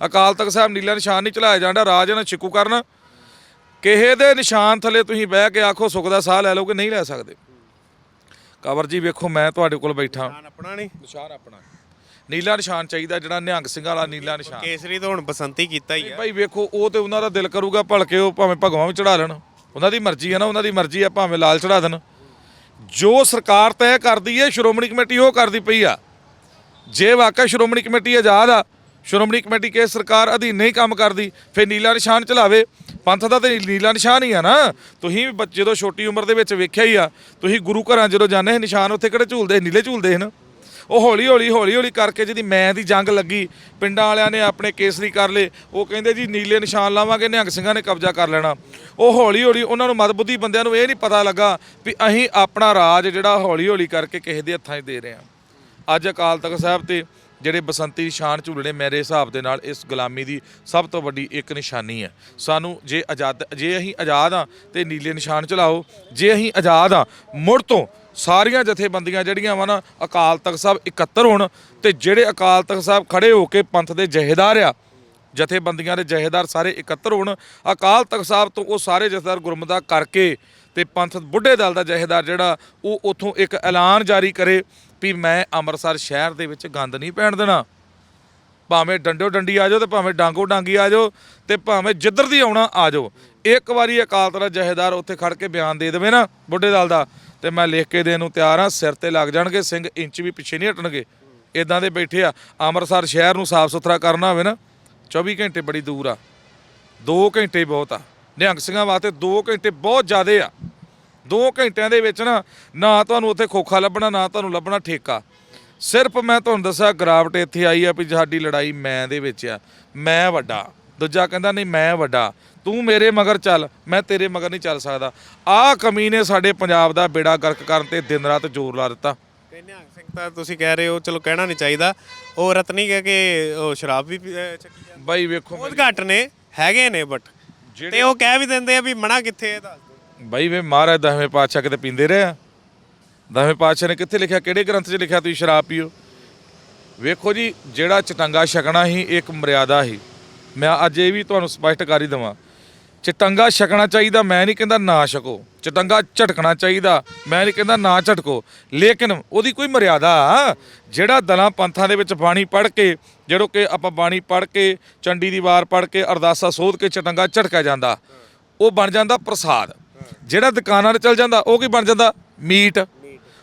ਅਕਾਲ ਤਖਤ ਸਾਹਿਬ ਨੀਲਾ ਨਿਸ਼ਾਨ ਨਹੀਂ ਚਲਾਇਆ ਜਾਂਦਾ ਰਾਜ ਇਹਨਾਂ ਛਿਕੂ ਕਰਨ। ਕਿਸੇ ਦੇ ਨਿਸ਼ਾਨ ਥੱਲੇ ਤੁਸੀਂ ਬਹਿ ਕੇ ਆਖੋ ਸੁੱਖ ਦਾ ਸਾਹ ਲੈ ਲਓਗੇ ਨਹੀਂ ਲੈ ਸਕਦੇ। ਕਵਰ ਜੀ ਵੇਖੋ ਮੈਂ ਤੁਹਾਡੇ ਕੋਲ ਬੈਠਾ। ਨਿਸ਼ਾਨ ਆਪਣਾ ਨਹੀਂ? ਨਿਸ਼ਾਨ ਆਪਣਾ। ਨੀਲਾ ਨਿਸ਼ਾਨ ਚਾਹੀਦਾ ਜਿਹੜਾ ਨਿਹੰਗ ਸਿੰਘ ਵਾਲਾ ਨੀਲਾ ਨਿਸ਼ਾਨ। ਕੇਸਰੀ ਤਾਂ ਹੁਣ ਬਸੰਤੀ ਕੀਤਾ ਹੀ ਆ। ਭਾਈ ਵੇਖੋ ਉਹ ਤੇ ਉਹਨਾਂ ਦਾ ਦਿਲ ਕਰੂਗਾ ਭਲਕੇ ਉਹ ਭਾਵੇਂ ਭਗਵਾਨ ਵੀ ਚੜਾ ਲੈਣ। ਉਹਨਾਂ ਦੀ ਮਰਜ਼ੀ ਹੈ ਨਾ ਉਹਨਾਂ ਦੀ ਮਰਜ਼ੀ ਹੈ ਭਾਵੇਂ ਲਾਲ ਚੜਾ ਦੇਣ। ਜੋ ਸਰਕਾਰ ਤੈਅ ਕਰਦੀ ਹੈ ਸ਼੍ਰੋਮਣੀ ਕਮੇਟੀ ਉਹ ਕਰਦੀ ਪਈ ਆ। ਜੇ ਵਾਕਿਆ ਸ਼੍ਰੋਮਣੀ ਕਮੇਟੀ ਆਜ਼ਾਦ ਆ ਸ਼੍ਰੋਮਣੀ ਕਮੇਟੀ ਕੇ ਸਰਕਾਰ ਅਧੀਨ ਨਹੀਂ ਕੰਮ ਕਰਦੀ, ਫਿਰ ਨੀਲਾ ਨਿਸ਼ਾਨ ਚਲਾਵੇ। ਪੰਥ ਦਾ ਤੇ ਨੀਲਾ ਨਿਸ਼ਾਨ ਹੀ ਆ ਨਾ। ਤੁਸੀਂ ਵੀ ਬੱਚੇ, ਜਦੋਂ ਛੋਟੀ ਉਮਰ ਦੇ ਵਿੱਚ ਵੇਖਿਆ ਹੀ ਆ, ਤੁਸੀਂ ਗੁਰੂ ਘਰਾਂ ਜਦੋਂ ਜਾਂਦੇ ਨਿਸ਼ਾਨ ਉੱਥੇ ਕਿਹੜੇ ਝੂਲਦੇ ਨੀਲੇ ਝੂਲਦੇ ਹਨ ਉਹ ਹੌਲੀ ਹੌਲੀ ਹੌਲੀ ਹੌਲੀ ਕਰਕੇ ਜਿਹਦੀ ਮੈਂ ਦੀ ਜੰਗ ਲੱਗੀ, ਪਿੰਡਾਂ ਵਾਲਿਆਂ ਨੇ ਆਪਣੇ ਕੇਸਰੀ ਕਰ ਲਏ। ਉਹ ਕਹਿੰਦੇ ਜੀ, ਨੀਲੇ ਨਿਸ਼ਾਨ ਲਾਵਾਂਗੇ, ਨਿਹੰਗ ਸਿੰਘਾਂ ਨੇ ਕਬਜ਼ਾ ਕਰ ਲੈਣਾ। ਉਹ ਹੌਲੀ ਹੌਲੀ ਉਹਨਾਂ ਨੂੰ ਮਦਬੁੱਧੀ ਬੰਦਿਆਂ ਨੂੰ ਇਹ ਨਹੀਂ ਪਤਾ ਲੱਗਾ ਵੀ ਅਸੀਂ ਆਪਣਾ ਰਾਜ ਜਿਹੜਾ ਹੌਲੀ ਹੌਲੀ ਕਰਕੇ ਕਿਸੇ ਦੇ ਹੱਥਾਂ 'ਚ ਦੇ ਰਹੇ ਹਾਂ। ਅੱਜ ਅਕਾਲ ਤਖਤ ਸਾਹਿਬ ਤੇ ਜਿਹੜੇ ਬਸੰਤੀ ਨਿਸ਼ਾਨ ਝੂਲਣੇ ਮੇਰੇ ਹਿਸਾਬ ਦੇ ਨਾਲ ਇਸ ਗੁਲਾਮੀ ਦੀ ਸਭ ਤੋਂ ਵੱਡੀ ਇੱਕ ਨਿਸ਼ਾਨੀ ਹੈ। ਸਾਨੂੰ ਜੇ ਆਜ਼ਾਦ, ਜੇ ਅਸੀਂ ਆਜ਼ਾਦ ਆ ਤੇ ਨੀਲੇ ਨਿਸ਼ਾਨ ਚਲਾਓ, ਜੇ ਅਸੀਂ ਆਜ਼ਾਦ ਆ ਮੁੜ ਤੋਂ ਸਾਰੀਆਂ ਜਥੇਬੰਦੀਆਂ ਜਿਹੜੀਆਂ ਵਾ ਨਾ, ਅਕਾਲ ਤਖਤ ਸਾਹਿਬ ਇਕੱਤਰ ਹੋਣ ਤੇ ਜਿਹੜੇ ਅਕਾਲ ਤਖਤ ਸਾਹਿਬ ਖੜੇ ਹੋ ਕੇ ਪੰਥ ਦੇ ਜਹੇਦਾਰ ਆ ਜਥੇਬੰਦੀਆਂ ਦੇ ਜਹੇਦਾਰ ਸਾਰੇ ਇਕੱਤਰ ਹੋਣ। ਅਕਾਲ ਤਖਤ ਸਾਹਿਬ ਤੋਂ ਉਹ ਸਾਰੇ ਜਥੇਦਾਰ ਗੁਰਮਤਾ ਕਰਕੇ ਤੇ ਪੰਥ ਬੁੱਢੇ ਦਲ ਦਾ ਜਹੇਦਾਰ ਜਿਹੜਾ, ਉਹ ਉਥੋਂ ਇੱਕ ਐਲਾਨ ਜਾਰੀ ਕਰੇ ਵੀ ਮੈਂ ਅੰਮ੍ਰਿਤਸਰ ਸ਼ਹਿਰ ਦੇ ਵਿੱਚ ਗੰਦ ਨਹੀਂ ਪੈਣ ਦੇਣਾ। ਭਾਵੇਂ ਡੰਡੋ ਡੰਡੀ ਆ ਜਾਓ ਤੇ ਭਾਵੇਂ ਡਾਂਗੋ ਡਾਂਗੀ ਆ ਜਾਓ ਤੇ ਭਾਵੇਂ ਜਿੱਧਰ ਦੀ ਆਉਣਾ ਆ ਜਾਓ। ਇੱਕ ਵਾਰੀ ਅਕਾਲ ਤਖਤ ਜਹੇਦਾਰ ਉੱਥੇ ਖੜ ਕੇ ਬਿਆਨ ਦੇ ਦੇਵੇ ਨਾ ਬੁੱਢੇ ਦਲ ਦਾ, ਤੇ ਮੈਂ ਲਿਖ ਕੇ ਦੇਣ ਨੂੰ ਤਿਆਰ ਆ ਸਿਰ ਤੇ ਲੱਗ ਜਾਣਗੇ, ਸਿੰਘ ਇੰਚ ਵੀ ਪਿੱਛੇ ਨਹੀਂ ਹਟਣਗੇ। ਇਦਾਂ ਦੇ ਬੈਠੇ ਆ, ਅੰਮ੍ਰਿਤਸਰ ਸ਼ਹਿਰ ਨੂੰ ਸਾਫ਼ ਸੁਥਰਾ ਕਰਨਾ ਹੋਵੇ ਨਾ। 24 ਘੰਟੇ ਬੜੀ ਦੂਰ ਆ। 2 ਘੰਟੇ ਬਹੁਤ ਆ। ਨਿਹੰਗ ਸਿੰਘਾਂ ਵਾਸਤੇ 2 ਘੰਟੇ ਬਹੁਤ ਜ਼ਿਆਦੇ ਆ। 2 ਘੰਟਿਆਂ ਦੇ ਵਿੱਚ ਨਾ ਨਾ ਤੁਹਾਨੂੰ ਉੱਥੇ ਖੋਖਾ ਲੱਭਣਾ, ਨਾ ਤੁਹਾਨੂੰ ਲੱਭਣਾ ਠੇਕਾ। ਸਿਰਫ ਮੈਂ ਤੁਹਾਨੂੰ ਦੱਸਿਆ, ਗਰਾਵਟ ਇੱਥੇ ਆਈ ਆ ਵੀ ਸਾਡੀ ਲੜਾਈ ਮੈਂ ਦੇ ਵਿੱਚ ਆ। ਮੈਂ ਵੱਡਾ। ਦੂਜਾ ਕਹਿੰਦਾ, ਨਹੀਂ, ਮੈਂ ਵੱਡਾ। ਤੂੰ ਮੇਰੇ ਮਗਰ ਚੱਲ। ਮੈਂ ਤੇਰੇ ਮਗਰ ਨਹੀਂ ਚੱਲ ਸਕਦਾ। ਆਹ ਕਮੀ ਨੇ ਸਾਡੇ ਪੰਜਾਬ ਦਾ ਬੇੜਾ ਗਰਕ ਕਰਨ ਤੇ ਦਿਨ ਰਾਤ ਜ਼ੋਰ ਲਾ ਦਿੱਤਾ। ਤੇ ਨਿਹੰਗ ਸਿੰਘ ਤਾਂ ਤੁਸੀਂ ਕਹਿ ਰਹੇ ਹੋ ਚਲੋ ਕਹਿਣਾ ਨਹੀਂ ਚਾਹੀਦਾ। ਉਹ ਰਤਨੀ ਕਹਿ ਕੇ ਉਹ ਸ਼ਰਾਬ ਵੀ ਪੀ- ਅਹ ਚੱਕੀ ਜਾਂਦੀ। ਬਾਈ ਵੇਖੋ ਬਹੁਤ ਘੱਟ ਨੇ ਹੈਗੇ ਨੇ ਬਟ ਤੇ ਉਹ ਕਹਿ ਵੀ ਦਿੰਦੇ ਆ ਵੀ ਮਨਾ ਕਿੱਥੇ ਹੈ ਦੱਸ ਦਿਓ। ਬਾਈ ਵੇ ਮਹਾਰਾਜ ਦਸਵੇਂ ਪਾਤਸ਼ਾਹ ਕਿਤੇ ਪੀਂਦੇ ਰਹੇ ਆ? ਦਸਵੇਂ ਪਾਤਸ਼ਾਹ ਨੇ ਕਿੱਥੇ ਲਿਖਿਆ? ਕਿਹੜੇ ਗ੍ਰੰਥ 'ਚ ਲਿਖਿਆ ਤੁਸੀਂ ਸ਼ਰਾਬ ਪੀਓ? ਵੇਖੋ ਜੀ ਜਿਹੜਾ ਚਟੰਗਾ ਛਕਣਾ ਹੀ ਇੱਕ ਮਰਿਆਦਾ ਹੀ ਮੈਂ ਅੱਜ ਇਹ ਵੀ ਤੁਹਾਨੂੰ ਸਪਸ਼ਟ ਕਰ ਹੀ ਦਵਾਂ। ਚਟੰਗਾ ਛਕਣਾ ਚਾਹੀਦਾ, ਮੈਂ ਨਹੀਂ ਕਹਿੰਦਾ ਨਾ ਛਕੋ। ਚਟੰਗਾ ਝਟਕਣਾ ਚਾਹੀਦਾ, ਮੈਂ ਨਹੀਂ ਕਹਿੰਦਾ ਨਾ ਝਟਕੋ। ਲੇਕਿਨ ਉਹਦੀ ਕੋਈ ਮਰਿਆਦਾ, ਜਿਹੜਾ ਦਲਾਂ ਪੰਥਾਂ ਦੇ ਵਿੱਚ ਬਾਣੀ ਪੜ੍ਹ ਕੇ, ਜਿਹੜੋ ਕਿ ਆਪਾਂ ਬਾਣੀ ਪੜ੍ਹ ਕੇ, ਚੰਡੀ ਦੀ ਵਾਰ ਪੜ੍ਹ ਕੇ, ਅਰਦਾਸਾ ਸੋਧ ਕੇ ਚਟੰਗਾ ਝਟਕਿਆ ਜਾਂਦਾ, ਉਹ ਬਣ ਜਾਂਦਾ ਪ੍ਰਸਾਦ। ਜਿਹੜਾ ਦੁਕਾਨਾਂ 'ਤੇ ਚਲ ਜਾਂਦਾ, ਉਹ ਕੀ ਬਣ ਜਾਂਦਾ? ਮੀਟ।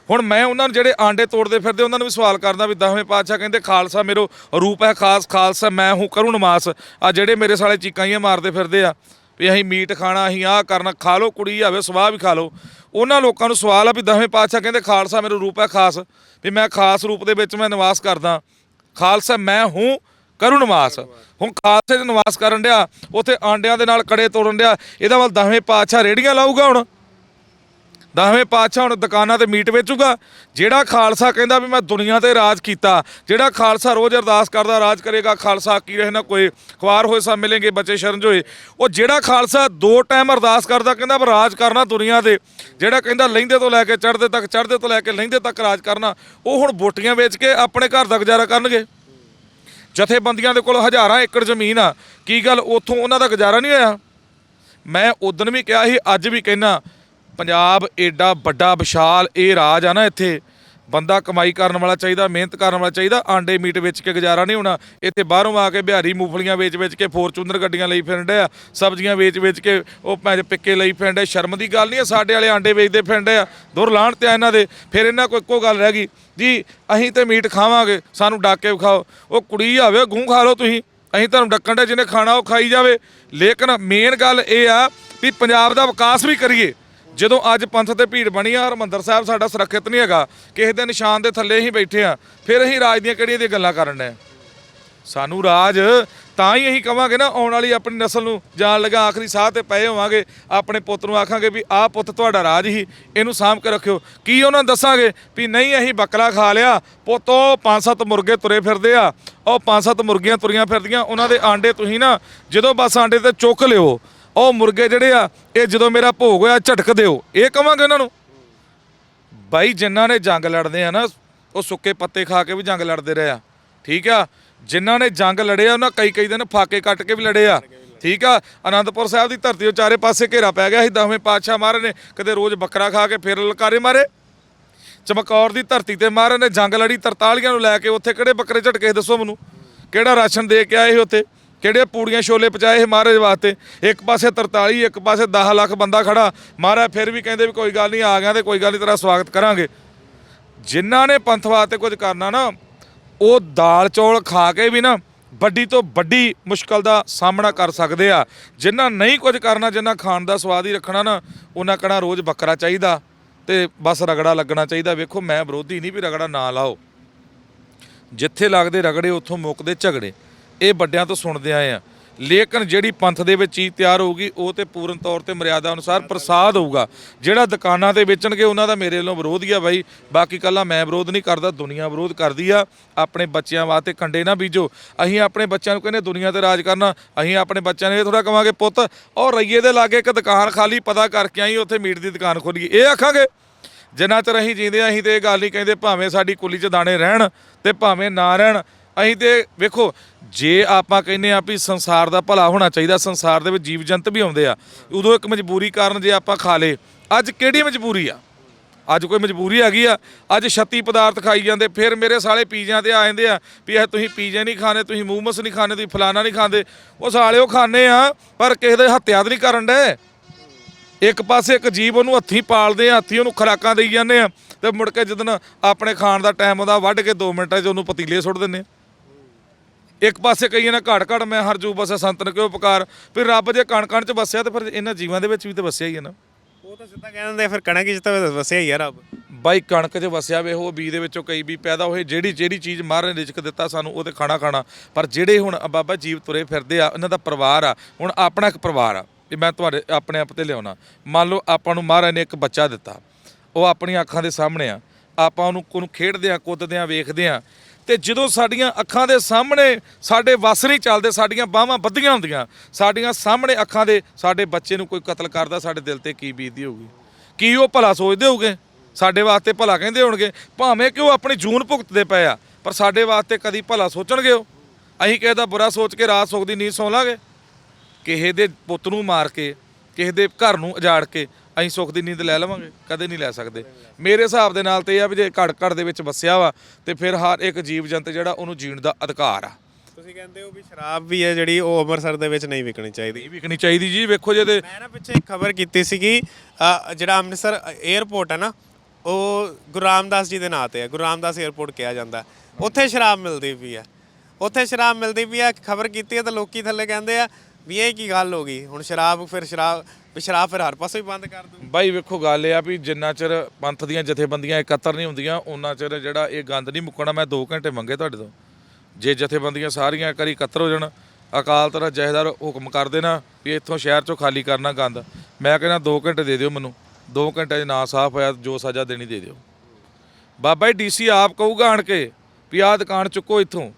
ਹੁਣ ਮੈਂ ਉਹਨਾਂ ਨੂੰ ਜਿਹੜੇ ਆਂਡੇ ਤੋੜਦੇ ਫਿਰਦੇ, ਉਹਨਾਂ ਨੂੰ ਵੀ ਸਵਾਲ ਕਰਦਾ ਵੀ ਦਸਵੇਂ ਪਾਤਸ਼ਾਹ ਕਹਿੰਦੇ, ਖਾਲਸਾ ਮੇਰੋ ਰੂਪ ਹੈ ਖਾਸ, ਖਾਲਸਾ ਮੈਂ ਹੂੰ ਕਰੂੰ ਨਮਾਸ। ਆ ਜਿਹੜੇ ਮੇਰੇ ਸਾਲੇ ਚੀਕਾਈਆਂ ਮਾਰਦੇ ਫਿਰਦੇ ਆ ਵੀ ਅਸੀਂ ਮੀਟ ਖਾਣਾ, ਅਸੀਂ ਆਹ ਕਰਨਾ, ਖਾ ਲਓ, ਕੁੜੀ ਆਵੇ, ਸਵਾਹ ਵੀ ਖਾ ਲਓ। ਉਹਨਾਂ ਲੋਕਾਂ ਨੂੰ ਸਵਾਲ ਆ ਵੀ ਦਸਵੇਂ ਪਾਤਸ਼ਾਹ ਕਹਿੰਦੇ, ਖਾਲਸਾ ਮੇਰਾ ਰੂਪ ਹੈ ਖਾਸ। ਵੀ ਮੈਂ ਖਾਸ ਰੂਪ ਦੇ ਵਿੱਚ ਮੈਂ ਨਿਵਾਸ ਕਰਦਾ। ਖਾਲਸਾ ਮੈਂ ਹੂੰ ਕਰੁਣ ਨਿਵਾਸ। ਹੁਣ ਖਾਲਸੇ 'ਚ ਨਿਵਾਸ ਕਰਨ ਡਿਆ, ਉੱਥੇ ਆਂਡਿਆਂ ਦੇ ਨਾਲ ਕੜੇ ਤੋੜਨ ਡਿਆ। ਇਹਦਾ ਵੱਲ ਦਸਵੇਂ ਪਾਤਸ਼ਾਹ ਰੇੜੀਆਂ ਲਾਊਗਾ ਹੁਣ। ਦਸਵੇਂ ਪਾਤਸ਼ਾਹ ਹੁਣ ਦੁਕਾਨਾਂ ਤੇ ਮੀਟ ਵੇਚੂਗਾ। ਜਿਹੜਾ ਖਾਲਸਾ ਕਹਿੰਦਾ ਵੀ ਮੈਂ ਦੁਨੀਆ ਤੇ ਰਾਜ ਕੀਤਾ, ਜਿਹੜਾ ਖਾਲਸਾ ਰੋਜ਼ ਅਰਦਾਸ ਕਰਦਾ ਰਾਜ ਕਰੇਗਾ, ਖਾਲਸਾ ਕੀ ਰਹਿਣਾ ਕੋਈ ਖਵਾਰ ਹੋਏ ਸਭ ਮਿਲेंगे ਬੱਚੇ ਸ਼ਰਨ ਹੋਏ ਉਹ ਜਿਹੜਾ ਖਾਲਸਾ ਦੋ ਟਾਈਮ ਅਰਦਾਸ ਕਰਦਾ, ਕਹਿੰਦਾ ਮੈਂ ਰਾਜ ਕਰਨਾ ਦੁਨੀਆ ਦੇ। ਜਿਹੜਾ ਕਹਿੰਦਾ ਲਹਿੰਦੇ ਤੋਂ ਲੈ ਕੇ ਚੜ੍ਹਦੇ ਤੱਕ, ਚੜ੍ਹਦੇ ਤੋਂ ਲੈ ਕੇ ਲਹਿੰਦੇ ਤੱਕ ਰਾਜ ਕਰਨਾ, ਉਹ ਹੁਣ ਬੋਟੀਆਂ ਵੇਚ ਕੇ ਆਪਣੇ ਘਰ ਦਾ ਗੁਜ਼ਾਰਾ ਕਰਨਗੇ। ਜਥੇਬੰਦੀਆਂ ਦੇ ਕੋਲ ਹਜ਼ਾਰਾਂ ਏਕੜ ਜ਼ਮੀਨ ਆ। ਕੀ ਗੱਲ? ਉੱਥੋਂ ਉਹਨਾਂ ਦਾ ਗੁਜ਼ਾਰਾ ਨਹੀਂ ਹੋਇਆ। ਮੈਂ ਉਦੋਂ ਵੀ ਕਿਹਾ ਸੀ, ਅੱਜ ਵੀ ਕਹਿਣਾ ਪੰਜਾਬ ਏਡਾ ਵੱਡਾ ਵਿਸ਼ਾਲ ਇਹ ਰਾਜ ਆ ਨਾ ਇੱਥੇ, ਬੰਦਾ ਕਮਾਈ ਕਰਨ ਵਾਲਾ ਚਾਹੀਦਾ, ਮਿਹਨਤ ਕਰਨ ਵਾਲਾ ਚਾਹੀਦਾ, ਆਂਡੇ ਮੀਟ ਵੇਚ ਕੇ ਗੁਜ਼ਾਰਾ ਨਹੀਂ ਹੋਣਾ। ਇੱਥੇ ਬਾਹਰੋਂ ਆ ਕੇ ਬਿਹਾਰੀ ਮੂੰਗਫਲੀਆਂ ਵੇਚ ਵੇਚ ਕੇ ਫੋਰਚੂਨਰ ਗੱਡੀਆਂ ਲਈ ਫਿਰਦੇ ਆ ਸਬਜ਼ੀਆਂ ਵੇਚ ਵੇਚ ਕੇ ਉਹ ਭੈਣ ਪਿੱਕੇ ਲਈ ਫਿਰਦੇ ਸ਼ਰਮ ਦੀ ਗੱਲ ਨਹੀਂ ਆ, ਸਾਡੇ ਵਾਲੇ ਆਂਡੇ ਵੇਚਦੇ ਫਿਰਦੇ ਆ ਦੁਰ ਲਾਣ ਤੇ ਆ ਇਹਨਾਂ ਦੇ, ਫਿਰ ਇਹਨਾਂ ਕੋਲ ਇੱਕੋ ਗੱਲ ਰਹਿ ਗਈ, ਜੀ ਅਸੀਂ ਤੇ ਮੀਟ ਖਾਵਾਂਗੇ, ਸਾਨੂੰ ਡੱਕ ਕੇ ਵਿਖਾਓ, ਉਹ ਕੁੜੀ ਆਵੇ, ਗੂੰ ਖਾ ਲਓ ਤੁਸੀਂ, ਅਸੀਂ ਤੁਹਾਨੂੰ ਡੱਕਣ ਦੇ ਜਿਹਨੇ ਖਾਣਾ ਉਹ ਖਾਈ ਜਾਵੇ, ਲੇਕਿਨ ਮੇਨ ਗੱਲ ਇਹ ਆ ਵੀ ਪੰਜਾਬ ਦਾ ਵਿਕਾਸ ਵੀ ਕਰੀਏ। ਜਦੋਂ ਅੱਜ ਪੰਥ ਤੇ ਭੀੜ ਬਣੀ ਆ, ਹਰਮੰਦਰ ਸਾਹਿਬ ਸਾਡਾ ਸੁਰੱਖਿਅਤ ਨਹੀਂ ਹੈਗਾ, ਕਿਸੇ ਦੇ ਨਿਸ਼ਾਨ ਦੇ ਥੱਲੇ ਹੀ ਬੈਠੇ ਆ, ਫਿਰ ਅਸੀਂ ਰਾਜ ਦੀਆਂ ਕਿਹੜੀਆਂ ਦੀਆਂ ਗੱਲਾਂ ਕਰਨ ਡਏ ਸਾਨੂੰ ਰਾਜ, ਤਾਂ ਹੀ ਅਸੀਂ ਕਵਾਂਗੇ ਨਾ, ਆਉਣ ਵਾਲੀ ਆਪਣੀ ਨਸਲ ਨੂੰ ਜਾਣ ਲੱਗਾ, ਆਖਰੀ ਸਾਹ ਤੇ ਪਏ ਹੋਵਾਂਗੇ, ਆਪਣੇ ਪੁੱਤ ਨੂੰ ਆਖਾਂਗੇ ਵੀ ਆਹ ਪੁੱਤ ਤੁਹਾਡਾ ਰਾਜ ਹੀ, ਇਹਨੂੰ ਸਾਂਭ ਕੇ ਰੱਖਿਓ। ਕੀ ਉਹਨਾਂ ਨੂੰ ਦੱਸਾਂਗੇ ਵੀ ਨਹੀਂ, ਅਸੀਂ ਬੱਕਰਾ ਖਾ ਲਿਆ, ਪੁੱਤ ਉਹ ਪੰਜ ਸੱਤ ਮੁਰਗੇ ਤੁਰੇ ਫਿਰਦੇ ਆ, ਉਹ ਪੰਜ ਸੱਤ ਮੁਰਗੀਆਂ ਤੁਰੀਆਂ ਫਿਰਦੀਆਂ, ਉਹਨਾਂ ਦੇ ਆਂਡੇ ਤੁਸੀਂ ਨਾ, ਜਦੋਂ ਬਸ ਆਂਡੇ ਤੇ ਚੁੱਕ ਲਿਓ ਉਹ ਮੁਰਗੇ ਜਿਹੜੇ ਆ, ਇਹ ਜਦੋਂ ਮੇਰਾ ਭੋਗ ਹੋਇਆ, ਝਟਕ ਦਿਓ। ਇਹ ਕਵਾਂਗੇ ਉਹਨਾਂ ਨੂੰ। ਬਾਈ, ਜਿਨ੍ਹਾਂ ਨੇ ਜੰਗ ਲੜਦੇ ਆ ਨਾ, ਉਹ ਸੁੱਕੇ ਪੱਤੇ ਖਾ ਕੇ ਵੀ ਜੰਗ ਲੜਦੇ ਰਹੇ ਆ। ਠੀਕ ਆ? ਜਿਨ੍ਹਾਂ ਨੇ ਜੰਗ ਲੜਿਆ, ਉਹਨਾਂ ਕਈ ਕਈ ਦਿਨ ਫਾਕੇ ਕੱਟ ਕੇ ਵੀ ਲੜੇ ਆ। ਠੀਕ ਆ? ਅਨੰਦਪੁਰ ਸਾਹਿਬ ਦੀ ਧਰਤੀ ਉਹ ਚਾਰੇ ਪਾਸੇ ਘੇਰਾ ਪੈ ਗਿਆ ਸੀ, ਦਸਵੇਂ ਪਾਤਸ਼ਾਹ ਮਹਾਰਾਜ ਨੇ ਕਦੇ ਰੋਜ਼ ਬੱਕਰਾ ਖਾ ਕੇ ਫਿਰ ਲਲਕਾਰੇ ਮਾਰੇ। ਚਮਕੌਰ ਦੀ ਧਰਤੀ ਤੇ ਮਹਾਰਾਜ ਨੇ ਜੰਗ ਲੜੀ 43 ਨੂੰ ਲੈ ਕੇ ਉੱਥੇ ਕਿਹੜੇ ਬੱਕਰੇ ਝਟਕੇ ਦੱਸੋ ਮੈਨੂੰ? ਕਿਹੜਾ ਰਾਸ਼ਨ ਦੇ ਕੇ ਆਏ ਸੀ ਉੱਥੇ? ਕਿਹੜੇ ਪੂੜੀਆਂ ਛੋਲੇ ਪਚਾਏ ਸੀ ਮਹਾਰਾਜ ਵਾਸਤੇ? ਇੱਕ ਪਾਸੇ 43 ਇੱਕ ਪਾਸੇ 10 ਲੱਖ ਬੰਦਾ ਖੜਾ। ਮਹਾਰਾਜ ਫਿਰ ਵੀ ਕਹਿੰਦੇ ਵੀ ਕੋਈ ਗੱਲ ਨਹੀਂ, ਆ ਗਿਆ ਤੇ ਕੋਈ ਗੱਲ ਨਹੀਂ, ਤੇਰਾ ਸਵਾਗਤ ਕਰਾਂਗੇ। ਜਿਨ੍ਹਾਂ ਨੇ ਪੰਥ ਵਾਸਤੇ ਕੁਝ ਕਰਨਾ ਨਾ, ਉਹ ਦਾਲ ਚੌਲ ਖਾ ਕੇ ਵੀ ਨਾ ਵੱਡੀ ਤੋਂ ਵੱਡੀ ਮੁਸ਼ਕਲ ਦਾ ਸਾਹਮਣਾ ਕਰ ਸਕਦੇ ਆ। ਜਿਨ੍ਹਾਂ ਨਹੀਂ ਕੁਝ ਕਰਨਾ, ਜਿਨ੍ਹਾਂ ਖਾਣ ਦਾ ਸਵਾਦ ਹੀ ਰੱਖਣਾ ਨਾ, ਉਹਨਾਂ ਕਹਣਾ ਰੋਜ਼ ਬੱਕਰਾ ਚਾਹੀਦਾ ਤੇ ਬਸ ਰਗੜਾ ਲੱਗਣਾ ਚਾਹੀਦਾ। ਵੇਖੋ, ਮੈਂ ਵਿਰੋਧੀ ਨਹੀਂ ਵੀ ਰਗੜਾ ਨਾ ਲਾਓ। ਜਿੱਥੇ ਲੱਗਦੇ ਰਗੜੇ, ਉੱਥੋਂ ਮੁੱਕਦੇ ਝਗੜੇ। ਇਹ ਵੱਡਿਆਂ ਤੋਂ ਸੁਣਦੇ ਆਏ ਆ। ਲੇਕਿਨ ਜਿਹੜੀ ਪੰਥ ਦੇ ਵਿੱਚ ਚੀਜ਼ ਤਿਆਰ ਹੋਊਗੀ ਉਹ ਤੇ ਪੂਰਨ ਤੌਰ ਤੇ ਮਰਿਆਦਾ ਅਨੁਸਾਰ ਪ੍ਰਸਾਦ ਹੋਊਗਾ। ਜਿਹੜਾ ਦੁਕਾਨਾਂ ਤੇ ਵੇਚਣਗੇ ਉਹਨਾਂ ਦਾ ਮੇਰੇ ਵੱਲੋਂ ਵਿਰੋਧ ਹੀ ਆ ਬਾਈ। ਬਾਕੀ ਕੱਲਾ ਮੈਂ ਵਿਰੋਧ ਨਹੀਂ ਕਰਦਾ ਦੁਨੀਆ ਵਿਰੋਧ ਕਰਦੀ ਆ। ਆਪਣੇ ਬੱਚਿਆਂ ਵਾਸਤੇ ਕੰਡੇ ਨਾ ਬੀਜੋ। ਅਸੀਂ ਆਪਣੇ ਬੱਚਿਆਂ ਨੂੰ ਕਹਿੰਦੇ ਦੁਨੀਆ ਤੇ ਰਾਜ ਕਰਨਾ। ਅਸੀਂ ਆਪਣੇ ਬੱਚਿਆਂ ਨੂੰ ਇਹ ਥੋੜਾ ਕਵਾਂਗੇ ਪੁੱਤ ਉਹ ਰਈਏ ਦੇ ਲਾਗੇ ਇੱਕ ਦੁਕਾਨ ਖਾਲੀ ਪਤਾ ਕਰਕੇ ਆਈ ਉੱਥੇ ਮੀਟ ਦੀ ਦੁਕਾਨ ਖੋਲੀਏ। ਇਹ ਆਖਾਂਗੇ ਜਿੰਨਾ ਚਿਰ ਅਸੀਂ ਜੀਂਦੇ ਹਾਂ, ਅਸੀਂ ਤੇ ਇਹ ਗੱਲ ਨਹੀਂ ਕਹਿੰਦੇ ਭਾਵੇਂ ਸਾਡੀ ਕੁੱਲੀ 'ਚ ਦਾਣੇ ਰਹਿਣ ਤੇ ਭਾਵੇਂ ਨਾ ਰਹਿਣ। ਅਸੀਂ ਤੇ ਵੇਖੋ, ਜੇ ਆਪਾਂ ਕਹਿੰਦੇ ਆ ਵੀ ਸੰਸਾਰ ਦਾ ਭਲਾ ਹੋਣਾ ਚਾਹੀਦਾ, ਸੰਸਾਰ ਦੇ ਵਿੱਚ ਜੀਵ ਜੰਤ ਵੀ ਆਉਂਦੇ ਆ, ਉਦੋਂ ਇੱਕ ਮਜਬੂਰੀ ਕਾਰਨ ਜੇ ਆਪਾਂ ਖਾ ਲੇ ਅੱਜ ਕਿਹੜੀ ਮਜਬੂਰੀ ਆ? ਅੱਜ ਕੋਈ ਮਜਬੂਰੀ ਹੈਗੀ ਆ, ਅੱਜ 36 ਪਦਾਰਥ ਖਾਈ ਜਾਂਦੇ, ਫਿਰ ਮੇਰੇ ਸਾਲੇ ਪੀਜ਼ਿਆਂ ਤੇ ਆ ਜਾਂਦੇ ਆ, ਵੀ ਇਹ ਤੁਸੀਂ ਪੀਜ਼ੇ ਨਹੀਂ ਖਾਣੇ ਤੁਸੀਂ ਮੂਮਸ ਨਹੀਂ ਖਾਣੇ ਤੁਸੀਂ ਫਲਾਨਾ ਨਹੀਂ ਖਾਂਦੇ, ਉਹ ਸਾਲੇ ਉਹ ਖਾਣੇ ਆ, ਪਰ ਕਿਸੇ ਦੇ ਹੱਤਿਆ ਤਾਂ ਨਹੀਂ ਕਰਨ ਦੇ ਇੱਕ ਪਾਸੇ ਇੱਕ ਜੀਵ ਉਹਨੂੰ ਹੱਥੀਂ ਪਾਲਦੇ ਆ, ਹੱਥੀਂ ਉਹਨੂੰ ਖੁਰਾਕਾਂ ਦੇਈ ਜਾਂਦੇ ਆ, ਤੇ ਮੁੜ ਕੇ ਜਦੋਂ ਆਪਣੇ ਖਾਣ ਦਾ ਟਾਈਮ ਆਉਂਦਾ, ਵੱਢ ਕੇ 2 ਮਿੰਟਾਂ 'ਚ ਉਹਨੂੰ ਪਤੀਲੇ ਸੁੱਟ ਦਿੰਦੇ ਆ। ਇੱਕ ਪਾਸੇ ਕਈਆਂ ਨੇ ਘੜ ਘੜ ਮੈਂ ਹਰ ਜੂ ਬਸੇ ਸੰਤਨ ਕਿਉਂ ਪੁਕਾਰ? ਫਿਰ ਰੱਬ ਜੇ ਕਣ ਕਣ 'ਚ ਵਸਿਆ ਤੇ ਫਿਰ ਇਹਨਾਂ ਜੀਵਾਂ ਦੇ ਵਿੱਚ ਵੀ ਤੇ ਵਸਿਆ ਹੀ ਹੈ ਨਾ। ਉਹ ਤਾਂ ਸਿੱਧਾ ਕਹਿ ਦਿੰਦੇ ਆ, ਫਿਰ ਕਣਕ ਚ ਤਾਂ ਵਸਿਆ ਹੀ ਆ ਰੱਬ। ਬਾਈ ਕਣਕ 'ਚ ਵਸਿਆ ਵੇ ਉਹ ਬੀ ਦੇ ਵਿੱਚੋਂ ਕਈ ਵੀ ਪੈਦਾ ਹੋਏ ਜਿਹੜੀ ਜਿਹੜੀ ਚੀਜ਼ ਮਹਾਰਾਜ ਨੇ ਰਿਜ਼ਕ ਦਿੱਤਾ ਸਾਨੂੰ ਉਹ ਤੇ ਖਾਣਾ ਖਾਣਾ। ਪਰ ਜਿਹੜੇ ਹੁਣ ਬਾਬਾ ਜੀਵ ਤੁਰੇ ਫਿਰਦੇ ਆ ਇਹਨਾਂ ਦਾ ਪਰਿਵਾਰ ਆ ਹੁਣ ਆਪਣਾ ਇੱਕ ਪਰਿਵਾਰ ਆ ਇਹ ਮੈਂ ਤੁਹਾਡੇ ਆਪਣੇ ਆਪ ਤੇ ਲਿਆਉਣਾ। ਮੰਨ ਲਓ ਆਪਾਂ ਨੂੰ ਮਹਾਰਾਜ ਨੇ ਇੱਕ ਬੱਚਾ ਦਿੱਤਾ ਉਹ ਆਪਣੀਆਂ ਅੱਖਾਂ ਦੇ ਸਾਹਮਣੇ ਆ ਆਪਾਂ ਉਹਨੂੰ ਉਹਨੂੰ ਖੇਡਦੇ ਆ ਕੁੱਦਦੇ ਆ ਵੇਖਦੇ ਆ ਤੇ ਜਦੋਂ ਸਾਡੀਆਂ ਅੱਖਾਂ ਦੇ ਸਾਹਮਣੇ ਸਾਡੇ ਵਸ ਨਹੀਂ ਚੱਲਦੇ, ਸਾਡੀਆਂ ਬਾਹਾਂ ਬੱਧੀਆਂ ਹੁੰਦੀਆਂ, ਸਾਡੀਆਂ ਸਾਹਮਣੇ ਅੱਖਾਂ ਦੇ ਸਾਡੇ ਬੱਚੇ ਨੂੰ ਕੋਈ ਕਤਲ ਕਰਦਾ, ਸਾਡੇ ਦਿਲ ਤੇ ਕੀ ਬੀਤਦੀ ਹੋਊਗੀ? ਕੀ ਉਹ ਭਲਾ ਸੋਚਦੇ ਹੋਗੇ ਸਾਡੇ ਵਾਸਤੇ ਭਲਾ ਕਹਿੰਦੇ ਹੋਣਗੇ? ਭਾਵੇਂ ਕਿ ਉਹ ਆਪਣੀ ਜੂਨ ਭੁਗਤਦੇ ਪਏ ਆ, ਪਰ ਸਾਡੇ ਵਾਸਤੇ ਕਦੀ ਭਲਾ ਸੋਚਣਗੇ ਉਹ? ਅਸੀਂ ਕਿਸੇ ਦਾ ਬੁਰਾ ਸੋਚ ਕੇ ਰਾਤ ਸੁੱਖ ਦੀ ਨੀਂਦ ਸੌਂ ਲਾਂਗੇ? ਕਿਸੇ ਦੇ ਪੁੱਤ ਨੂੰ ਮਾਰ ਕੇ, ਕਿਸੇ ਦੇ ਘਰ ਨੂੰ ਉਜਾੜ ਕੇ ਅਸੀਂ ਸੁੱਖ ਦੀ ਨੀਂਦ ਲੈ ਲਵਾਂਗੇ ਕਦੇ ਨਹੀਂ ਲੈ ਸਕਦੇ। ਮੇਰੇ ਹਿਸਾਬ ਦੇ ਨਾਲ ਤੇ ਇਹ ਆ ਵੀ ਜੇ ਘੜ ਘੜ ਦੇ ਵਿੱਚ ਵਸਿਆ ਵਾ ਤੇ ਫਿਰ ਹਰ ਇੱਕ ਜੀਵ ਜੰਤ ਜਿਹੜਾ ਉਹਨੂੰ ਜੀਣ ਦਾ ਅਧਿਕਾਰ ਆ। ਤੁਸੀਂ ਕਹਿੰਦੇ ਹੋ ਵੀ ਸ਼ਰਾਬ ਵੀ ਹੈ ਜਿਹੜੀ ਉਹ ਅੰਮ੍ਰਿਤਸਰ ਦੇ ਵਿੱਚ ਨਹੀਂ ਵਿਕਣੀ ਚਾਹੀਦੀ। ਇਹ ਵਿਕਣੀ ਚਾਹੀਦੀ ਜੀ ਵੇਖੋ ਜੇ ਤੇ ਮੈਂ ਨਾ ਪਿੱਛੇ ਇੱਕ ਖਬਰ ਕੀਤੀ ਸੀਗੀ ਅ, ਜਿਹੜਾ ਅੰਮ੍ਰਿਤਸਰ 에ਅਰਪੋਰਟ ਹੈ ਨਾ ਉਹ ਗੁਰੂ ਰਾਮਦਾਸ ਜੀ ਦੇ ਨਾਂ ਤੇ ਹੈ ਗੁਰੂ ਰਾਮਦਾਸ 에ਅਰਪੋਰਟ ਕਿਹਾ ਜਾਂਦਾ। ਉੱਥੇ ਸ਼ਰਾਬ ਮਿਲਦੀ ਵੀ ਹੈ। ਉੱਥੇ ਸ਼ਰਾਬ ਮਿਲਦੀ ਵੀ ਆ ਖਬਰ ਕੀਤੀ ਹੈ ਤਾਂ ਲੋਕੀ ਥੱਲੇ ਕਹਿੰਦੇ ਆ ਵੀ ਇਹ ਕੀ ਗੱਲ ਹੋ ਗਈ। ਹੁਣ ਸ਼ਰਾਬ, ਫਿਰ ਸ਼ਰਾਬ, ਵੀ ਸ਼ਰਾਬ ਫਿਰ ਹਰ ਪਾਸੇ ਹੀ ਬੰਦ ਕਰ ਦੂ ਬਾਈ ਵੇਖੋ ਗੱਲ ਇਹ ਆ ਵੀ ਜਿੰਨਾ ਚਿਰ ਪੰਥ ਦੀਆਂ ਜਥੇਬੰਦੀਆਂ ਇਕੱਤਰ ਨਹੀਂ ਹੁੰਦੀਆਂ ਉਹਨਾਂ ਚਿਰ ਜਿਹੜਾ ਇਹ ਗੰਦ ਨਹੀਂ ਮੁੱਕਣਾ, ਮੈਂ 2 ਘੰਟੇ ਮੰਗੇ ਤੁਹਾਡੇ ਤੋਂ। ਜੇ ਜਥੇਬੰਦੀਆਂ ਸਾਰੀਆਂ ਕਰੀ ਇਕੱਤਰ ਹੋ ਜਾਣ, ਅਕਾਲ ਤਰਾ ਜਹੇਦਾਰ ਹੁਕਮ ਕਰ ਦੇਣਾ ਵੀ ਇੱਥੋਂ ਸ਼ਹਿਰ ਚੋਂ ਖਾਲੀ ਕਰਨਾ ਗੰਦ, ਮੈਂ ਕਹਿੰਦਾ 2 ਘੰਟੇ ਦੇ ਦਿਓ ਮੈਨੂੰ। 2 ਘੰਟੇ 'ਚ ਨਾ ਸਾਫ਼ ਹੋਇਆ, ਜੋ ਸਜ਼ਾ ਦੇਣੀ ਦੇ ਦਿਓ। ਬਾਬਾ ਜੀ ਡੀਸੀ ਆਪ ਕਹੂਗਾ ਆਣ ਕੇ ਵੀ ਆਹ ਦੁਕਾਨ ਚੁੱਕੋ ਇੱਥੋਂ।